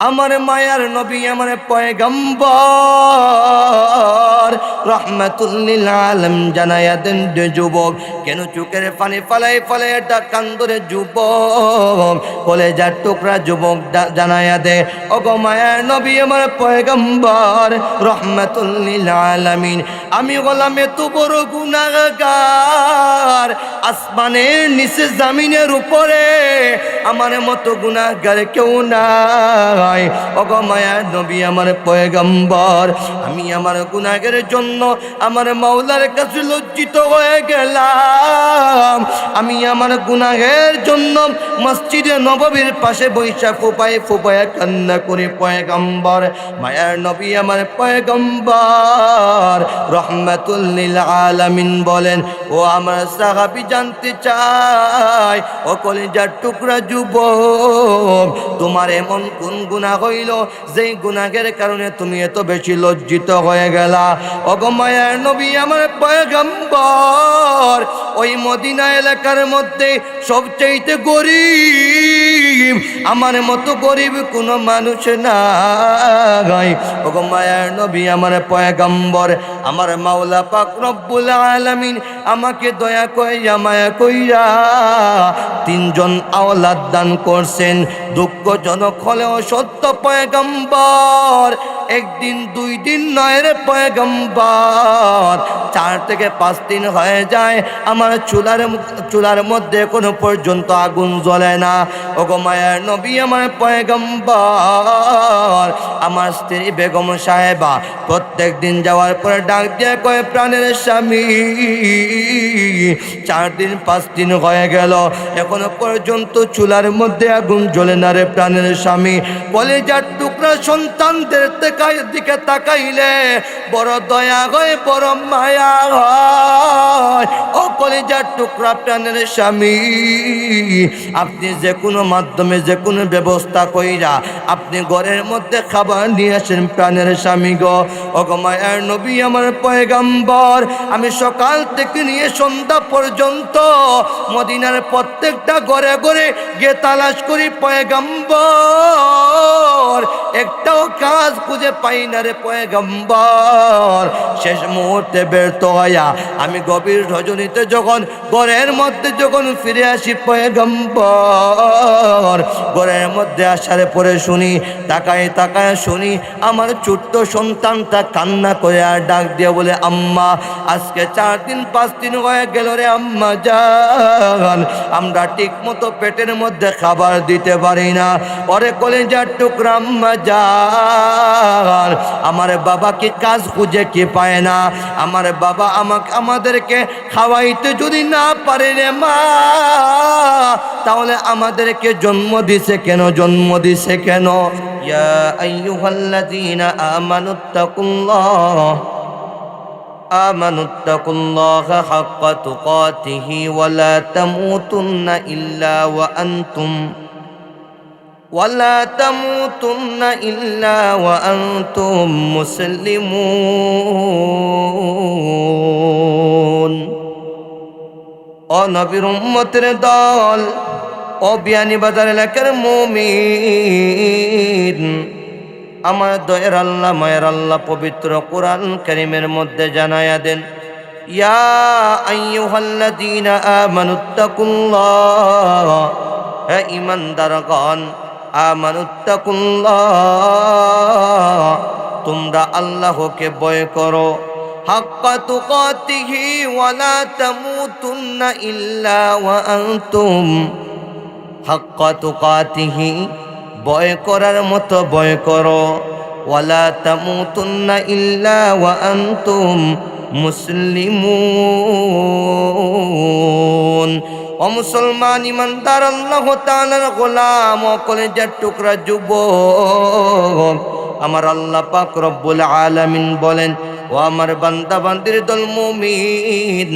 আমার মায়ার নবী, আমার পয়গম্বর। রহমাতুল্লিল আলম জানাইয়া দেন যুবক, কেন চোখের পানি ফালাই ফালাই এটা কান্দরে যুবক কলেজার টুকরা যুবক জানাইয়া দে, ওগো মায়ার নবী, আমার পয়গম্বর রহমাতুল্লিল আলামিন, আমি বললাম এত বড় গুনাগার আসমানের নিচে, জামিনের উপরে আমার মতো গুনাহগার কেউ নাই। ওগো মায়ার নবী, আমার পয়গম্বর, আমি আমার গুনাহের জন্য আমার মাওলার কাছে লজ্জিত হয়ে গেলাম। আমি আমার গুনাহের জন্য মসজিদে নববীর পাশে বৈশা ফুপায় ফুপায় কান্না করে, পয়গম্বর। মায়ার নবী, আমার পয়গম্বর, রহমাতুল্লিল আলামিন বলেন, ও আমার সাহাবি, জানতে চায় ও কলেজার টুকরা যুবক, তোমার এমন কোন গুণা হইল যেই গুণাগের কারণে তুমি এত বেশি লজ্জিত হয়ে গেলা। অগমায়ার নবী আমার পয়গম্বর, ওই মদিনা এলাকার মধ্যে সবচেয়ে গরিব, আমার মতো গরিব কোনো মানুষ নাই। অগমায়ার নবী আমার পয়গম্বর, আমার মাওলা পাক রব্বুল আলামিন আমাকে দয়া কইয়া মায়া কইরা তিনজন আওলাদ দান করছেন। দুঃখজনক হলেও সত্য পয়গম্বর একদিন, দুই দিন নয় রে পয়গম্বর। চার থেকে পাঁচ দিন হয়ে যায়, আমার চুলার চুলার মধ্যে কোনো পর্যন্ত আগুন জ্বলে না। ওগো মায়ার নবী আমার পয়গম্বর, আমার স্ত্রী বেগম সাহেবা, প্রত্যেক দিন যাওয়ার পরে ডাক দিয়ে কয়ে, প্রাণের স্বামী। চার দিন, পাঁচ দিন হয়ে গেল, এখনও পর্যন্ত চুলার মধ্যে আগুন জ্বলে না রে প্রাণের স্বামী। বলে যার টুকরা সন্তানদের দিকে তাকাইলে বড় দয়া হয় বড় মায়া হয়। ও কলেজার টুকরা প্রাণের স্বামী, আপনি যে কোনো মাধ্যমে, যে কোনো ব্যবস্থা কইরা আপনি ঘরের মধ্যে খাবার নিয়ে আসেন প্রাণের স্বামী গো। ওগো মায়ার নবী আমার পয়গাম্বর, আমি সকাল থেকে নিয়ে সন্ধ্যা পর্যন্ত মদিনার প্রত্যেকটা ঘরে ঘরে গিয়ে তালাশ করি, পয়গাম্বর। একটাও কাজ খুঁজে পাই না রে পয়গাম্বর। শেষ মুহূর্তে ব্যর্থ হইয়া আমি গভীর রজনীতে যখন ঘরের মধ্যে যখন ফিরে আসি পয়গম্বর, ঘরের মধ্যে আসার পরে শুনি, তাকায় তাকায় শুনি আমার ছোট্ট সন্তানটা কান্না করে আর ডাক দিয়ে বলে, আম্মা, আজকে চার দিন, পাঁচ দিন হয়ে গেল রে আম্মা যান আমরা ঠিক মতো পেটের মধ্যে খাবার দিতে পারি না। পরে কলেজার টুকরা, আম্মা যান আমার বাবা কি কাজ খুঁজে কি পায় না? আমার বাবা আমাকে, আমাদেরকে খাওয়াইতে যদি না পারে রে মা, তাহলে আমাদেরকে জন্ম দিছে কেন, জন্ম দিছে কেন? ইয়া আইয়ুহাল্লাযীনা আমানুত্তাকুল্লাহ آمنوا اتقوا الله حق تقاته ولا تموتن إلا وأنتم ولا تموتن إلا وأنتم مسلمون ও নবীর উম্মতের দল ও বিয়ানি বাজার এলাকার মুমিন, আমার দয়ের আল্লাহ, মায়ের আল্লাহ পবিত্র কোরআন করিমের মধ্যে জানায়া দেন, ইয়া হে তোমরা আল্লাহকে ভয় করো। হাক্কা তুকাতিহি ওয়ালা তামুতুন্না হাক্কা তুকাতিহি ভয় করার মতো ভয় করো। ওয়ালা তামুতুন্না ইল্লা ওয়া আনতুম মুসলিমুন। ও মুসলমান ইমানদার, আল্লাহ তাআলার গোলাম ও কলেজার টুকরা যুবক। আমার আল্লাহ পাক রব্বুল আলামিন বলেন ও আমার বান্দা, বান্দির দল মুমিন,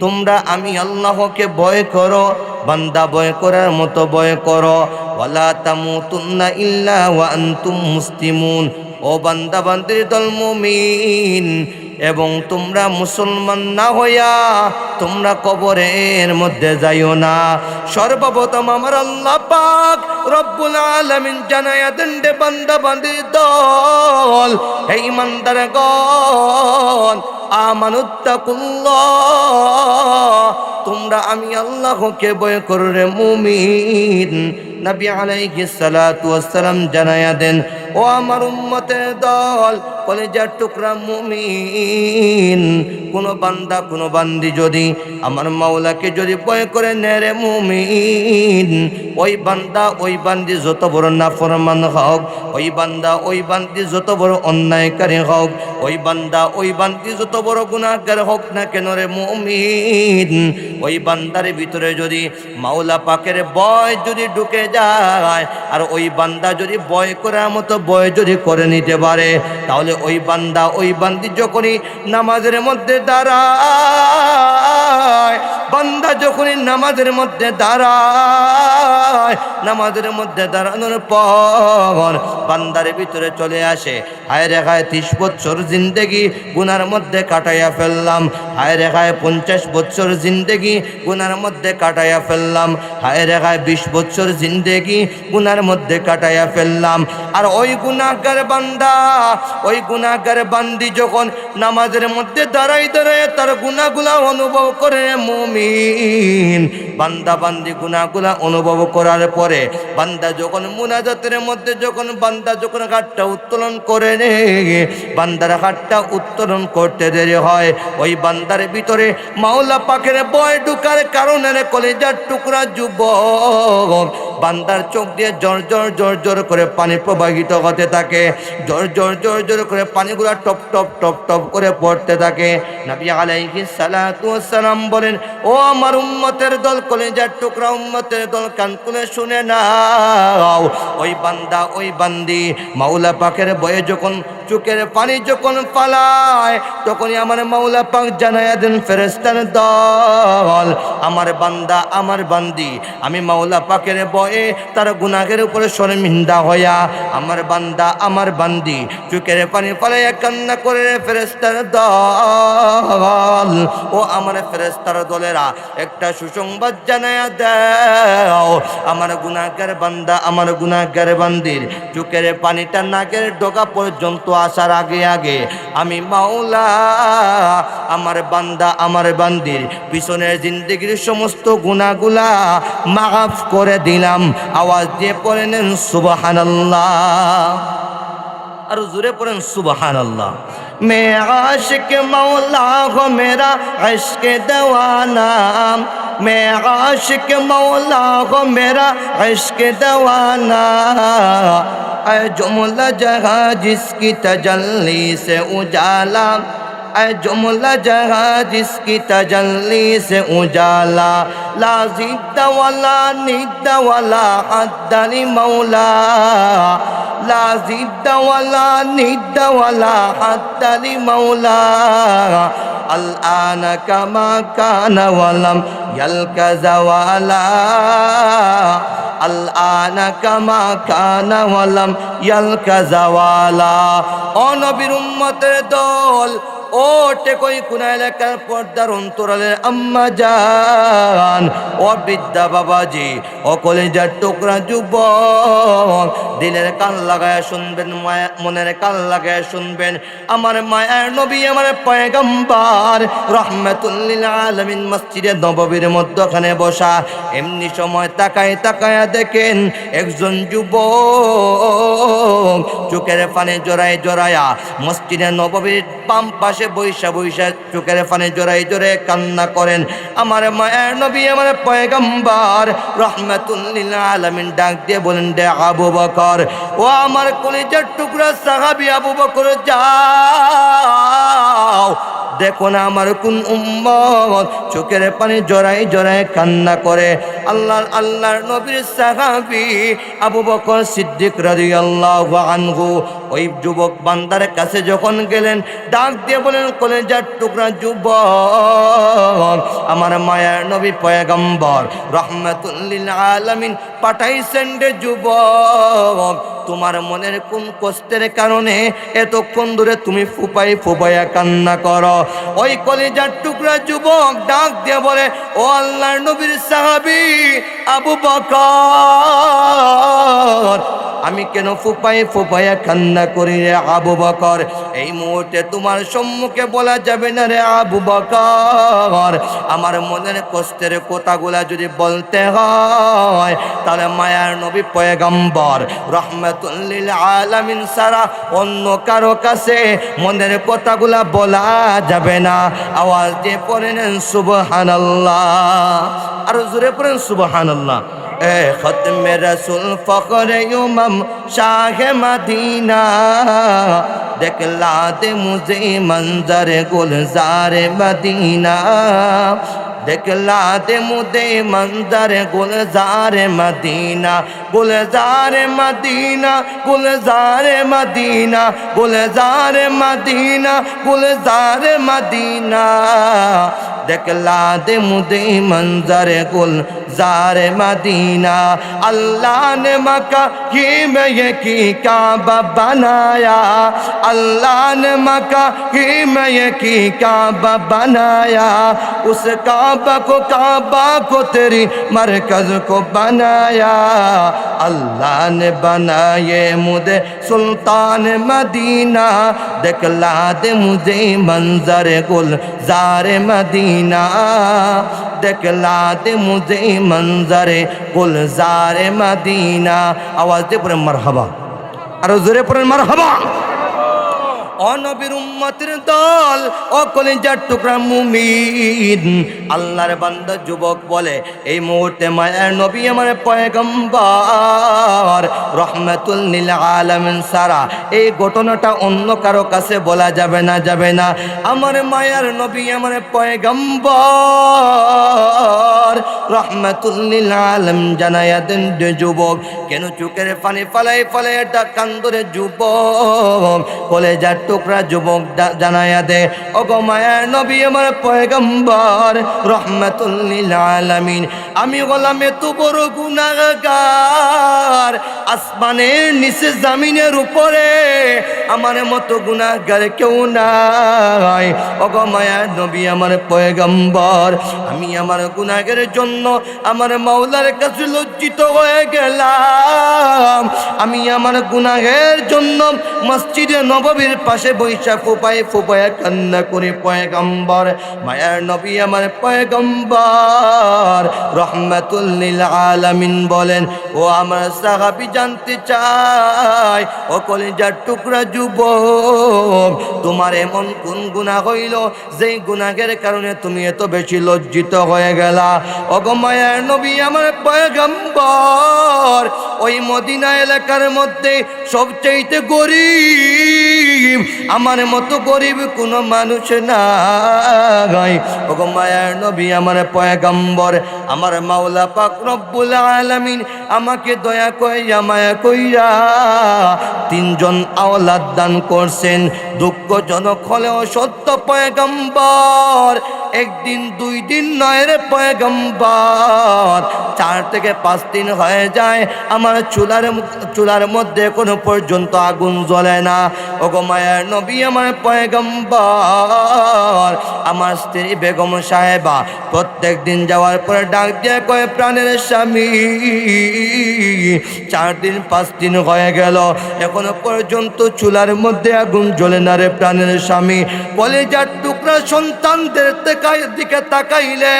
তোমরা আমি আল্লাহকে বয় করো, বান্দা বয় করার মতো বয় করো। ওয়ালা তামুতুন্না ইল্লা ওয়া আনতুম মুসলিমুন। ও বান্দা, বান্দির দল মুমিন এবং তোমরা মুসলমান না হইয়া তোমরা কবরের মধ্যে যাইও না। সর্বপ্রথম আমার আল্লাহ পাক রব্বুল আলামিন জানায়া দেন রে বান্দা, বান্দির দল, হে ইমানদার গণ আমানুত্তাকুল্লাহ, তোমরা আমি আল্লাহকে বয় করো রে মুমিন। নবী আলাইহিস সালাতু ওয়াসসালাম জানায়া দেন ও আমার উম্মতের দল, কলেজার টুকরা মুমিন। কোন বান্দা, কোন বান্দি যদি আমার মাওলাকে যদি ভয় করে নেরে মুমিন, ওই বান্দা, ওই বান্দি যত বড় নাফরমান হোক, ওই বান্দা, ওই বান্দি যত বড় অন্যায়কারী হোক, ওই বান্দা, ওই বান্দি যত বড় গুণাগার হোক না কেন রে মুমিন? ওই বান্দার ভিতরে যদি মাওলা পাকের বয় যদি ঢুকে যায়, আর ওই বান্দা যদি বয় করার মতো বয় যদি করে নিতে পারে, তাহলে ওই বান্দা, ওই বান্দি যখনই নামাজের মধ্যে দাঁড়ায়, বান্দা যখনই নামাজের মধ্যে দাঁড়ায়, নামাজের মধ্যে দাঁড়ানোর পর বান্দার ভিতরে চলে আসে, হায় রেখায় ত্রিশ বছর জিন্দেগি গুনার মধ্যে কাটাইয়া ফেললাম, হায় রেখায় পঞ্চাশ বছর জিন্দেগি গুনার মধ্যে কাটাইয়া ফেললাম, হায় রেখায় বিশ বছর জিন্দেগি গুনার মধ্যে কাটাইয়া ফেললাম, আর ওই গুনাগার বান্দা। ওই গুনাগার বান্দি যখন নামাজের মধ্যে দাঁড়াই দাঁড়াই তার গুনাগুলা অনুভব করে মুমিন। বান্দা বান্দি গুনাগুলা অনুভব করার পরে বান্দা যখন মুনাজাতের মধ্যে যখন বান্দা যখন ঘাটটা উত্তোলন করে নে, বান্দার ঘাটটা উত্তোলন করতে দেরি হয়। ওই বান্দার ভিতরে মাওলা পাখের বয় ঢুকার কারণে কলেজার টুকরা যুবক বান্দার চোখ দিয়ে জর জর জর জর করে পানি প্রবাহিত হতে থাকে। জর জর জর জর করে পানিগুলো টপ টপ টপ টপ করে পড়তে থাকে। নবী আলাইহিস সালাতু সালাম বলেন, ও আমার উম্মতের দল, কলেজার টুকরা উম্মতের দল, কান খুলে শুনে নাও। ওই বান্দা, ওই বান্দি, মাওলা পাকের বয়ে যখন চোখের পানি যখন পালায় তখনই আমার মাওলা পাক জানায়া দেন ফেরেস্তার দল, আমার বান্দা, আমার বান্দি। আমি মাওলা পাকের বয়ে তার গুনাহের উপরে শর্মিন্দা হইয়া, আমার বান্দা আমার বান্দি। চোখের পানি পালাইয়া কান্না করে ফেরেস্তার দল। ও আমার ফেরেস্তার দলেরা, একটা সুসংবাদ জানায়া দাও। আমার গুনাহগার বান্দা, আমার গুনাহগার বান্দির, চোখের পানিটা নাকের ডোকা পর্যন্ত আসার আগে আগে। আমি মাওলা, আমার বান্দা, আমার বান্দির, পিছনের জিন্দগির সমস্ত গুণাগুলা মাফ করে দিলাম। আওয়াজ দিয়ে পড়ে নেন, সুবহানাল্লাহ। اور زورے پڑھیں سبحان اللہ میں عاشق مولا ہو میرا عشق دوانا میں عاشق مولا ہو میرا عشق دوانا اے جملہ جہاں جس کی تجلی سے اجالا۔ جملہ جہاں جس کی تجلی سے اجالا لا زد ولا ند ولا حد مولا لا زد ولا ند ولا حد مولا الآن كما كان ولم يلك زوالا الآن كما كان ولم يلك زوالا ও নবীর উম্মতের দল ও টেকই কোনা এলাকার পর্দার অন্তরালের আম্মা যান ও বিদ্যা বাবাজি ও কলেজার টুকরা যুবক, দিলের কান লাগায় শুনবেন, মায়া, মনের কান লাগায় শুনবেন। আমার মায়ার নবী, আমার পয়গম্বর, রহমাতুল্লিল আলামিন মসজিদে নববীর মধ্যখানে বসা। এমনি সময় তাকায় তাকায় দেখেন একজন যুবক চোখের ফানে জোড়ায় জোড়ায়া, মসজিদে নববীর বাম পাশে বৈশা বৈশা চোখের ফানে জোড়াই জোরে কান্না করেন। আমার মায়ের নবী, আমার পয়গম্বর রহমাতুল্লিল আলমিন ডাক দিয়ে বলেন ডে আবু বকর, ও আমার কলিজার টুকরা সাহাবি আবু বকর, যাও। দেখো না আমার কোন উম্মত? চোখের পানি জড়াই জড়াই কান্না করে। আল্লাহর আল্লাহর নবীর সাহাবি আবু বকর সিদ্দিক রাদিয়াল্লাহু আনহু ওই যুবক বান্দার কাছে যখন গেলেন, ডাক দিয়ে বলেন কলেজার টুকরা যুবক, আমার মায়ার নবী পয়গম্বর, রহমাতুল্লিল আলমিন পাঠাইছেন রে যুবক, তোমার মনের কোন কষ্টের কারণে এতক্ষণ ধরে তুমি ফুপাই ফুপাইয়া কান্না করো? ওই কলেজার টুকরা যুবক ডাক দিয়ে বলে, ও আল্লাহর নবীর সাহাবি আবু বকর আমি কেন ফুপাই ফুপাইয়া কান্না করি রে আবু বকর? এই মুহূর্তে তোমার সম্মুখে বলা যাবে না রে আবু বকর। আমার মনের কষ্টের কথাগুলা যদি বলতে হয়, তাহলে মায়ার নবী পয়গম্বর রহমতুল্লিল আলামিন সারা অন্য কারও কাছে মনের কথাগুলা বলা যাবে না। আওয়াজ দিয়ে পড়ে নেন সুবহানাল্লাহ। আরও জোরে পড়েন সুবহানাল্লাহ। اے ختم رسول، فخر امم شاہ مدینہ۔ دیکھ لات مجھے منظر گلزار مدینہ۔ دیکھ لات مجھے منظر گلزار مدینہ۔ گلزار مدینہ گلزار مدینہ۔ گلزار مدینہ گلزار مدینہ۔ دکلا دے مدی منظر گل زار مدینہ۔ اللہ نے مکہ کی میں یہ کی کعبہ بنایا۔ اللہ نے مکہ کی میں یہ کی کعبہ بنایا۔ اس کعبہ کو کعبہ کو تیری مرکز کو بنایا۔ اللہ نے بنائے مجھے سلطان مدینہ۔ دکلا دے مجھے منظر گل زار مدینہ۔ مدینہ دکھلا دے مجھے منظر گلزار مدینہ۔ آواز دے پر مرحبا۔ ارزرے پر مرحبا۔ অনবীর উম্মতের দল ও কলিজার টুকরা মুমিন। আল্লাহর বান্দা যুবক বলে, এই মুহূর্তে মায়ের নবী আমার পয়গম্বর। রহমাতুল নীল আলামিন সারা, এই ঘটনাটা অন্য কারও কাছে বলা যাবে না যাবে না। আমার মায়ার নবী আমার পয়গম্বর। রহমাতুল নীল আলম জানায়া দেন যুবক, কেন চোখের পানি ফালাই ফালাই ডাক কান্দরে যুবক? কলেজার টুকরা যুবক জানায়া দে, ওগো মায়ার নবী আমার পয়গম্বর, রহমাতুল্লিল আমি গোলাম এত বড় গুনাহগার। আসমানের নিচে জামিনের উপরে আমার মতো গুনাহগার কেউ নাই। ওগো মায়ার নবী আমার পয়গম্বর, আমি আমার গুনাহের জন্য আমার মাওলার কাছে লজ্জিত হয়ে গেলাম। আমি আমার গুণাগের জন্য মসজিদে নববীর পাশে বৈশা ফুপায় ফুপায় কান্না করে পয়গম্বর। মায়ার নবী আমার পয়গম্বর। রহমাতুল্লিল আলামিন বলেন, ও আমার সাহাবি, জানতে চাই, ও কলিজার টুকরা যুবক, তোমার এমন কোন গুণা হইল? যেই গুণাগের কারণে তুমি এত বেশি লজ্জিত হয়ে গেলা। অগমায়ার নবী আমার পয়গম্বর, ওই মদিনা এলাকার মধ্যে সবচেয়ে গরিব আমার মতো গরিব কোনো মানুষ না হয় ওগো মায়ার নবী আমার পয়গম্বর আমার মাওলা পাক রব্বুল আলামিন আমাকে দয়া কইয়া মায়া কইরা তিনজন আওলাদ দান করছেন। দুঃখজনক হলেও সত্য পয়গম্বর, একদিন, দুই দিন নয় রে পয়গম্বর। চার থেকে পাঁচ দিন হয়ে যায়, আমার চুলার চুলার মধ্যে কোনো পর্যন্ত আগুন জ্বলে না। ওগো মায়ের নবী আমার পয়গম্বর, আমার স্ত্রী বেগম সাহেবা প্রত্যেক দিন যাওয়ার পরে ডাক দিয়ে কয়ে, প্রাণের স্বামী, চার দিন, পাঁচ দিন হয়ে গেল। এখনও পর্যন্ত চুলার মধ্যে আগুন জ্বলে না রে প্রাণের স্বামী। কলেজার টুকরা সন্তানদের দিকে তাকাইলে,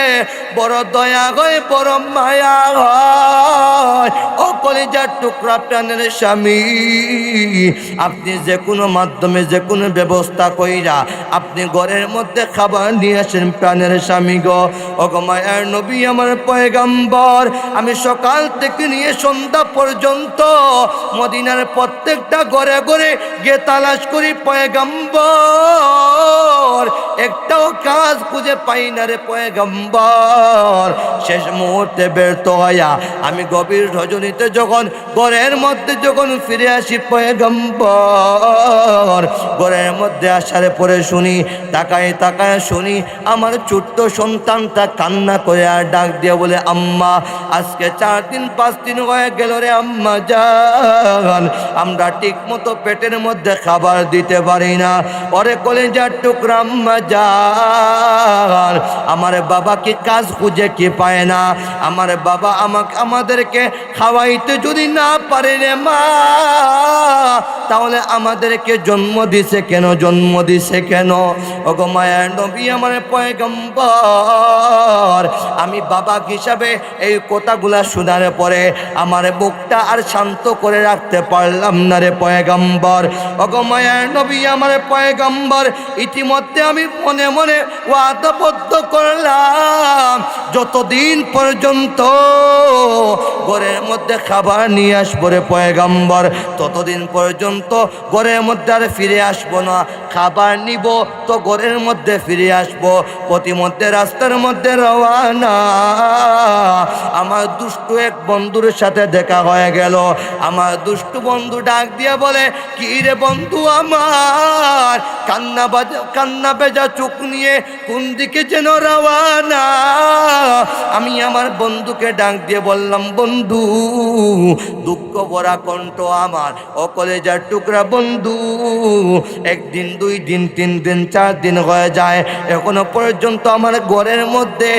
বড় দয়া হয়, বড় মায়া হয়। ও কলেজার টুকরা প্রাণের স্বামী, আপনি যে কোনো মাধ্যমে, যে কোনো ব্যবস্থা কইরা আপনি ঘরের মধ্যে খাবার নিয়ে আসেন প্রাণের স্বামী গো। ওগো মায়ার নবী আমার পয়গাম্বর, আমি সকাল থেকে নিয়ে সন্ধ্যা পর্যন্ত মদিনার প্রত্যেকটা ঘরে ঘরে গিয়ে তালাশ করি, পয়গাম্বর। একটাও কাজ খুঁজে পাই না রে পয়গম্বর। শেষ মুহূর্তে ব্যর্থ হইয়া আমি গভীর রজনীতে যখন, ঘরের মধ্যে যখন ফিরে আসি পয়গাম্বর, ঘরের মধ্যে আসার পরে শুনি, তাকায় তাকায় শুনি, আমার ছোট্ট সন্তানটা কান্না করে আর ডাক দিয়ে বলে, আম্মা, আজকে চার দিন, পাঁচ দিন হয়ে গেল রে আম্মা যান আমরা ঠিক মতো পেটের মধ্যে খাবার দিতে পারি না। পরে কলেজার টুকরা, আম্মা যান আমার বাবা কি কাজ খুঁজে কি পায় না? আমার বাবা আমাকে, আমাদেরকে খাওয়াইতে যদি না পারে রে মা তাহলে আমাদেরকে জন্ম দিছে কেন? জন্ম দিছে কেন? ওগো মায়ের নবী আমার পয়গম্বর, আমি বাবা হিসাবে এই কথাগুলা শোনার পরে আমার বুকটা আর শান্ত করে রাখতে পারলাম না রে পয়গম্বর। ওগো মায়ের নবী আমার পয়গম্বর, ইতিমধ্যে আমি মনে মনে ওয়াদাবদ্ধ করলাম। যতদিন পর্যন্ত ঘরের মধ্যে খাবার নিয়ে আসব রে পয়গম্বর, ততদিন পর্যন্ত ঘরের মধ্যে আর ফিরে আসব না। খাবার নিব তো ঘরের মধ্যে ফিরে আসব। প্রতিমধ্যে রাস্তার মধ্যে রওয়ানা। আমার দুষ্টু এক বন্ধুর সাথে দেখা হয়ে গেল। আমার দুষ্টু বন্ধু ডাক দিয়ে বলে, কি রে বন্ধু আমার? কান্না বাজা, কান্না বেজা চোখ নিয়ে কোন দিকে যেন রওয়ানা? আমি আমার বন্ধুকে ডাক দিয়ে বললাম, বন্ধু, দুঃখ ভরা কণ্ঠ আমার। অকলে কলেজার টুকরা বন্ধু। একদিন, দুই দিন, তিন দিন, চার দিন হয়ে যায়। এখনও পর্যন্ত আমার ঘরের মধ্যে,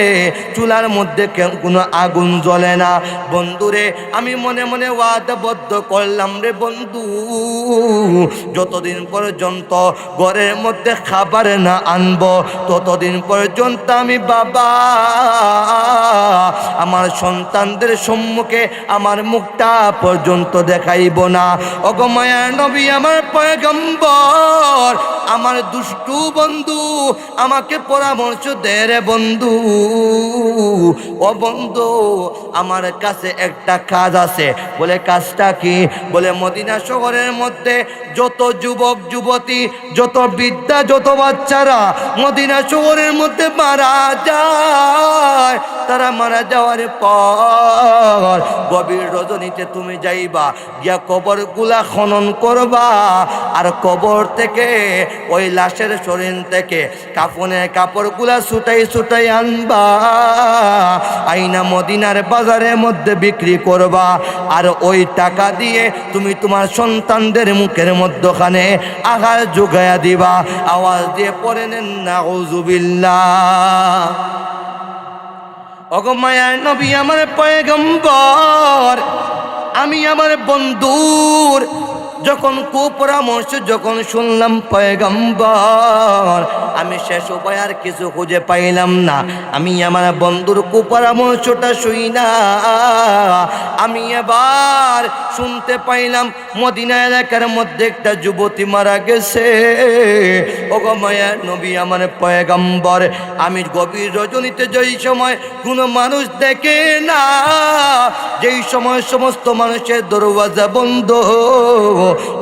চুলার মধ্যে কোনো আগুন জ্বলে না। বন্ধুরে, আমি মনে মনে ওয়াদাবদ্ধ করলাম রে বন্ধু। যতদিন পর্যন্ত ঘরের মধ্যে খাবার না আনব, ততদিন পর্যন্ত আমি বাবা, আমার সন্তানদের সম্মুখে আমার মুখটা পর্যন্ত দেখাইব না। অগমায়া নবী আমার পয়গম্বর, আমার দুষ্টু বন্ধু, আমাকে পরামর্শ দে রে বন্ধু। ও বন্ধু, আমার কাছে একটা কাজ আছে। বলে কাজটা কি? বলে মদিনা শহরের মধ্যে যত যুবক, যুবতী, যত বিদ্যা যত বাচ্চারা মদিনা শহরের মধ্যে মারা যায়, তারা মারা যাওয়ার পর গভীর রজনীতে তুমি যাইবা, গিয়া কবরগুলা খনন করবা আর কবর থেকে, ওই লাশের শরীর থেকে কাফনের কাপড়গুলা ছুটাই ছুটাই আনবা। আইনা মদিনার বাজারের মধ্যে বিক্রি করবা। আর ওই টাকা দিয়ে তুমি তোমার সন্তানদের মুখের মধ্যখানে আঘাত যোগায়া দিবা। আওয়াজ দিয়ে পড়ে নেন না ওজুবিল্লাহ অগমায়ার নবী, আমার পয়গম্বর, আমি আমার বন্ধুর যখন কুপরামর্শ, যখন শুনলাম পয়গম্বর, আমি শেষ উপায় আর কিছু খুঁজে পাইলাম না। আমি আমার বন্ধুর কুপরামর্শটা শুই না। আমি এবার শুনতে পাইলাম, মদিনা এলাকার মধ্যে একটা যুবতী মারা গেছে। ওগো মায়া নবী আমার পয়গম্বর, আমি গভীর রজনীতে যেই সময় কোনো মানুষ দেখে না, যেই সময় সমস্ত মানুষের দরওয়াজা বন্ধ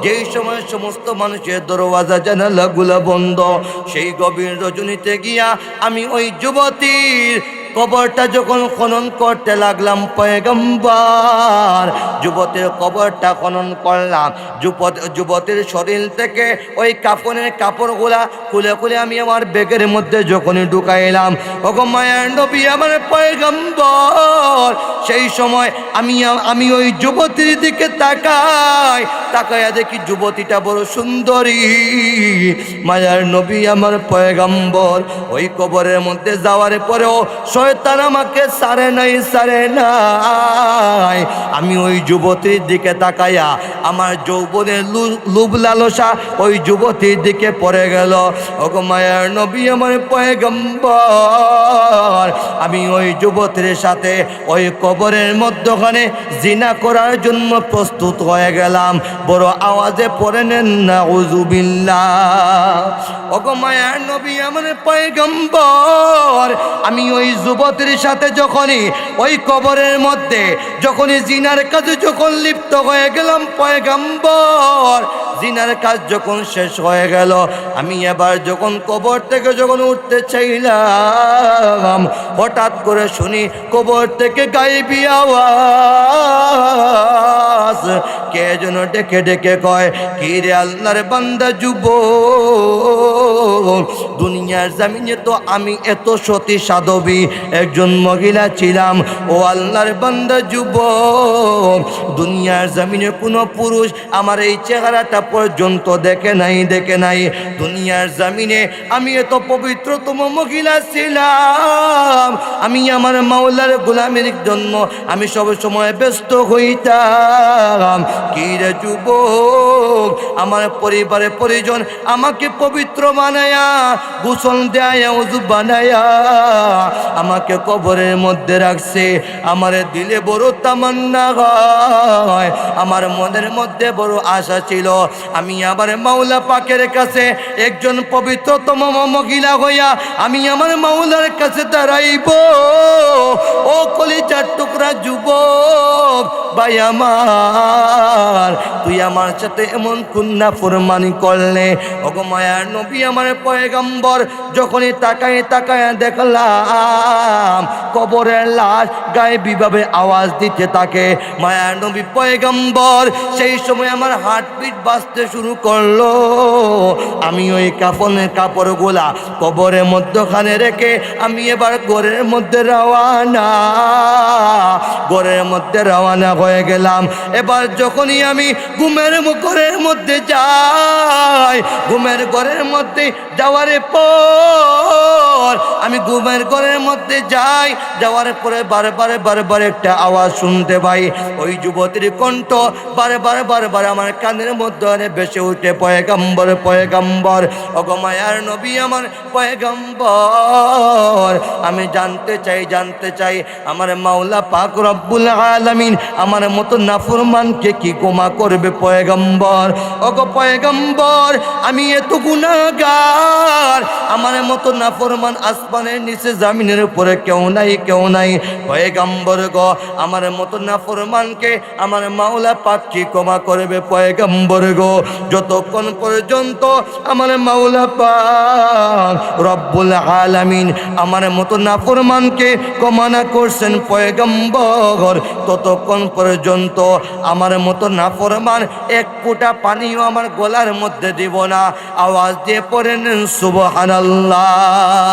যেই সময় সমস্ত মানুষের দরওয়াজা জানালা গুলা বন্ধ, সেই গভীর রজনীতে গিয়া আমি ওই যুবতীর কবরটা যখন খনন করতে লাগলাম পয়গম্বর, যুবতের কবরটা খনন করলাম। যুবত যুবতের শরীর থেকে ওই কাপড়ের কাপড়গুলা খুলে খুলে আমি আমার বেগের মধ্যে যখনই ঢুকাইলাম, ওগো মায়ার নবী আমার পয়গম্বর, সেই সময় আমি আমি ওই যুবতীর দিকে তাকাই, তাকাইয়া দেখি যুবতীটা বড় সুন্দরী। মায়ার নবী আমার পয়গম্বর, ওই কবরের মধ্যে যাওয়ার পরেও শয়তান আমাকে সারে নাই সারে নাই। আমি ওই যুবতীর দিকে তাকাইয়া আমার যৌবনের লু- লুভ লালসা ওই যুবতীর দিকে পড়ে গেল। ওগো মায়ার নবী আমার পয়গম্বর, আমি ওই যুবতীর সাথে ওই কবরের মধ্যখানে জিনা করার জন্য প্রস্তুত হয়ে গেলাম। বড় আওয়াজে পড়ে নেন না উজুবিল্লা ওগো মায়ার নবী আমার পয়গম্বর, আমি ওই যুবতীর সাথে যখনই ওই কবরের মধ্যে যখনই জিনার কাজে যখন লিপ্ত হয়ে গেলাম পয়গম্বর, জিনার কাজ যখন শেষ হয়ে গেল, আমি এবার যখন কবর থেকে যখন উঠতে চাইলাম, হঠাৎ করে শুনি কবর থেকে গাইবি আওয়াজ। কে যেন ডেকে ডেকে কয় কি রে আল্লাহর বান্দা যুব দুনিয়ার জামিনে তো আমি এত সতী সাধবী, একজন মহিলা ছিলাম। ও আল্লাহর বান্দা যুব দুনিয়ার জামিনে কোনো পুরুষ আমার এই চেহারাটা পর্যন্ত দেখে নাই দেখে নাই। দুনিয়ার জামিনে আমি এত পবিত্রতম মহিলা ছিলাম। আমি আমার মাওলার গোলামের জন্য আমি সব সময় ব্যস্ত হইতাম। কি রে যুবক? আমার পরিবারে পরিজন আমাকে পবিত্র বানায়া, গোসল দেয়া উজু বানায়া, আমাকে কবরের মধ্যে রাখছে। আমার দিলে বড় তামান্না হয়। আমার মনের মধ্যে বড় আশা ছিল। আমি আবার মাওলা পাকের কাছে একজন পবিত্রতম মহিলা হইয়া আমি আমার মাওলার কাছে দাঁড়াইব। ও কলিজার টুকরা যুবক ভাই আমার, তুই আমার সাথে এমন কুন্না ফুরমানি করলে। ওগো মায়ার নবী আমার পয়গম্বর, যখনই তাকায় তাকায় দেখলাম, কবরের লাশ গায়ে বিভাবে আওয়াজ দিতে থাকে। মায়ার নবী পয়গম্বর, সেই সময় আমার হার্টবিট বাঁচতে শুরু করল। আমি ওই কাফনের কাপড়গুলা কবরের মধ্যখানে রেখে আমি এবার গোরের মধ্যে রওয়ানা গোরের মধ্যে রওয়ানা হয়ে গেলাম। এবার যখনই আমি ঘুমের ঘরের মধ্যে যাই ঘুমের ঘরের মধ্যে যাওয়ার পর আমি ঘুমের ঘরের মধ্যে যাই, যাওয়ার পরে বারে বারে বারে একটা আওয়াজ শুনতে পাই। ওই যুবতীর কণ্ঠ বারবার বারবার আমার কানের মধ্যে বেসে উঠে, পয়গাম্বর পয়গাম্বর অগমায়ার নবী আমার পয়গাম্বর, আমি জানতে চাই জানতে চাই, আমার মাওলা পাক রব্বুল আলামিন আমার মতো নাফরমানকে কি গোমা করবে পয়গম্বর? অগ পয়গম্বর, আমি এত গুনাহগার, আমার মতো নাফরমান আসমানের নিচে, জামিনের উপরে কেউ নাই কেউ নাই। পয়গম্বর গ, আমার মতো নাফরমানকে আমার মাওলা কি ক্ষমা করবে পয়গম্বর গো? যতক্ষণ পর্যন্ত আমার মাওলা পাক রব্বুল আলামিন আমার মতো নাফরমানকে ক্ষমা না করছেন পয়গম্বর, ততক্ষণ পর্যন্ত আমার মতো নাফরমান এক ফোঁটা পানিও আমার গলার মধ্যে দিব না। আওয়াজ দিয়ে পড়ে নেন সুবহানাল্লাহ।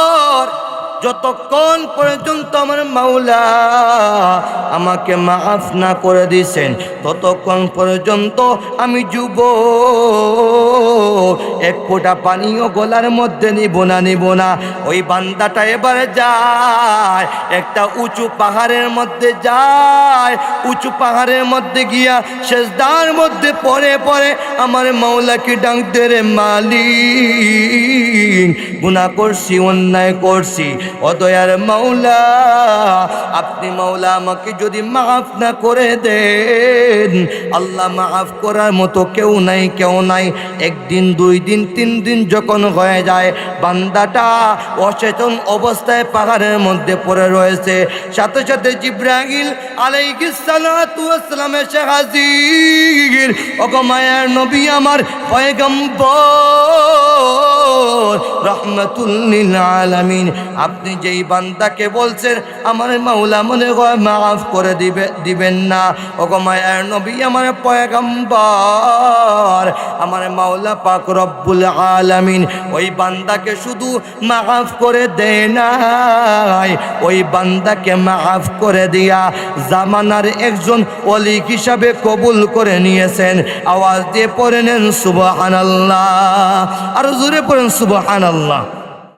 যতক্ষণ পর্যন্ত আমার মাওলা আমাকে মাফ না করে দিছেন, ততক্ষণ পর্যন্ত আমি যুব। এক ফোঁটা পানিও গলার মধ্যে নিব না নিব না। ওই বান্দাটা এবারে যায়, একটা উঁচু পাহাড়ের মধ্যে যায়। উঁচু পাহাড়ের মধ্যে গিয়া শেষদার মধ্যে পরে পরে আমার মাওলাকে ডাকতে রে মালিক গুণা করছি, অন্যায় করছি। অদয়ার মৌলা, আপনি মৌলা আমাকে যদি মাফ না করে দেন, আল্লাহ মাফ করার মতো কেউ নাই কেউ নাই। একদিন, দুই দিন, তিন দিন যখন হয়ে যায়, বান্দাটা অচেতন অবস্থায় পাহাড়ের মধ্যে পড়ে রয়েছে। সাথে সাথে জিব্রাহিল ওয়াসসালাম এসে হাজির। ওগো মায়ার নবী আমার পয়গম্বর রহমাতুল্লিল আলামিন, আপনি যেই বান্দাকে বলছেন, আমার মাওলা মনে হয় মাফ করে দিবে, দিবেন না। ওগো মায়ার নবী আমার পয়গম্বর, আমার মাওলা পাক রব্বুল আলামিন ওই বান্দাকে শুধু মাফ করে দেয় নাই। ওই বান্দাকে মাফ করে দিয়া জামানার একজন অলি হিসাবে কবুল করে নিয়েছেন। আওয়াজ দিয়ে পড়ে নেন সুবহানাল্লাহ। আর জোরে পড়েন সুবহানাল্লাহ।